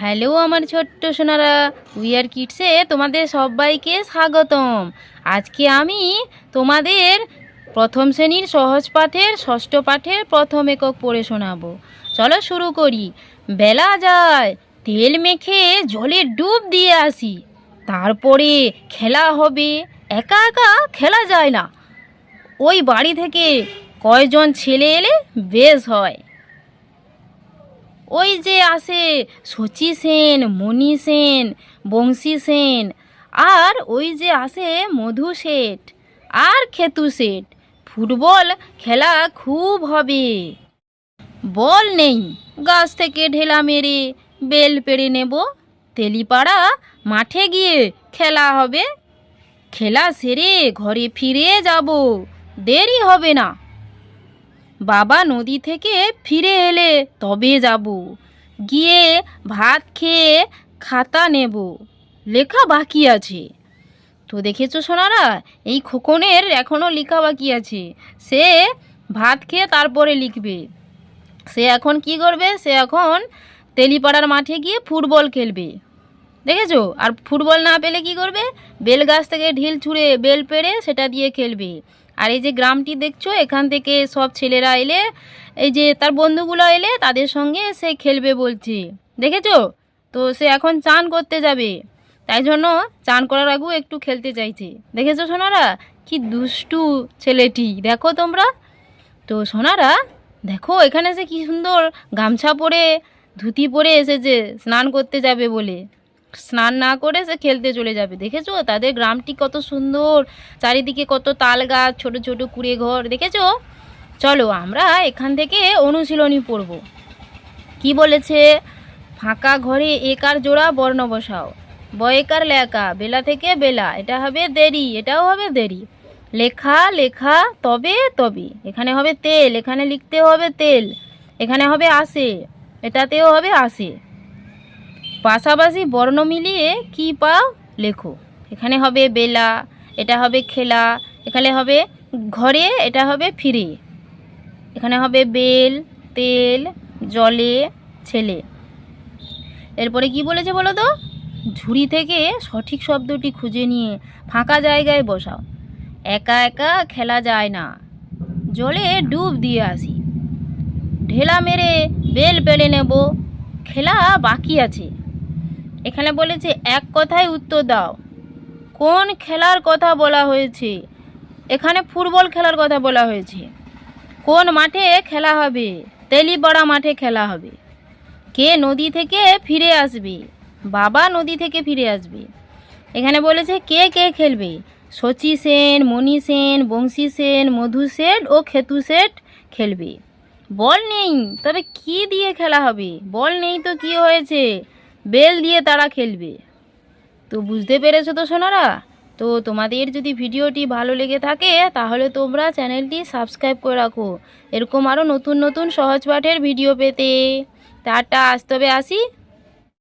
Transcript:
Hello আমার ছোট্ট Sonara wear কিডসে তোমাদের সবাইকে স্বাগতম। আজকে আমি তোমাদের প্রথম শ্রেণির সহজ পাঠের, ষষ্ঠ পাঠের প্রথম একক পড়ে শোনাবো। চলো শুরু করি। বেলা যায়, তেল মেখে জলে ডুব দিয়ে আসি। তারপরে খেলা হবে, একা একা খেলা যায় না। ওই বাড়ি থেকে কয়জন ছেলে এলে বেশ হয়। ওই যে আসে শচী সেন, মণি সেন, বংশী সেন, আর ওই যে আসে মধু শেঠ আর খেতু শেঠ। ফুটবল খেলা খুব হবে। বল নেই, গাছ থেকে ঢেলা মেরে বেল পেড়ে নেব। তেলিপাড়া মাঠে গিয়ে খেলা হবে। খেলা সেরে ঘরে ফিরে যাব। দেরি হবে না। বাবা নদী থেকে ফিরে এলে তবে যাব। গিয়ে ভাত খেয়ে খাতা নেব। লেখা বাকি আছে। তো দেখেছ সোনারা, এই খোকনের এখনও লেখা বাকি আছে। সে ভাত খেয়ে তারপরে লিখবে। সে এখন কি করবে? সে এখন তেলিপাড়ার মাঠে গিয়ে ফুটবল খেলবে। দেখেছ? আর ফুটবল না পেলে কি করবে? বেল গাছ থেকে ঢিল ছুঁড়ে বেল পেড়ে সেটা দিয়ে খেলবে। আর এই যে গ্রামটি দেখছ, এখান থেকে সব ছেলেরা এলে, এই যে তার বন্ধুগুলো এলে তাদের সঙ্গে সে খেলবে বলছে। দেখেছ? তো সে এখন চান করতে যাবে। তাই জন্য চান করার আগেও একটু খেলতে চাইছে। দেখেছ সোনারা? কি দুষ্টু ছেলেটি। দেখো তোমরা। তো সোনারা, দেখো এখানে সে কি সুন্দর গামছা পরে, ধুতি পরে এসেছে, স্নান করতে যাবে বলে। স্নান না করে সে খেলতে চলে যাবে। দেখেছ? তাদের গ্রামটি কত সুন্দর। চারিদিকে কত তাল গাছ, ছোটো ছোটো কুড়ে ঘর, দেখেছ? চলো আমরা এখান থেকে অনুশীলনী পড়ব। কি বলেছে? ফাঁকা ঘরে একার জোড়া বর্ণ বসাও। বয়েকার লেখা, বেলা থেকে বেলা। এটা হবে দেরি, এটাও হবে দেরি। লেখা লেখা, তবে তবে। এখানে হবে তেল, এখানে লিখতে হবে তেল। এখানে হবে আসে, এটাতেও হবে আসে। পাশাপাশি বর্ণ মিলিয়ে কি পাও? লেখো। এখানে হবে বেলা, এটা হবে খেলা, এখানে হবে ঘরে, এটা হবে ফিরে। এখানে হবে বেল, তেল, জলে, ছেলে। এরপরে কি বলেছে বলো তো? ঝুড়ি থেকে সঠিক শব্দটি খুঁজে নিয়ে ফাঁকা জায়গায় বসাও। একা একা খেলা যায় না। জলে ডুব দিয়ে আসি। ঢেলা মেরে বেল পেলে নেব। খেলা বাকি আছে। এখানে বলেছে এক কথায় উত্তর দাও। কোন খেলার কথা বলা হয়েছে? এখানে ফুটবল খেলার কথা বলা হয়েছে। কোন মাঠে খেলা হবে? তেলিপাড়া মাঠে খেলা হবে। কে নদী থেকে ফিরে আসবে? বাবা নদী থেকে ফিরে আসবে। এখানে বলেছে কে কে খেলবে? শচী সেন, মণি সেন, বংশী সেন, মধু সেট ও খেতু সেট খেলবে। বল নেই, তবে কি দিয়ে খেলা হবে? বল নেই তো কি হয়েছে? বেল দিয়ে তারা খেলবে। তো বুঝতে পেরেছ তো সোনারা? তো তোমাদের যদি ভিডিওটি ভালো লেগে থাকে, তাহলে তোমরা চ্যানেলটি সাবস্ক্রাইব করে রাখো। এরকম আরও নতুন নতুন সহজ পাঠের ভিডিও পেতে। তারটা আসতে হবে আসি।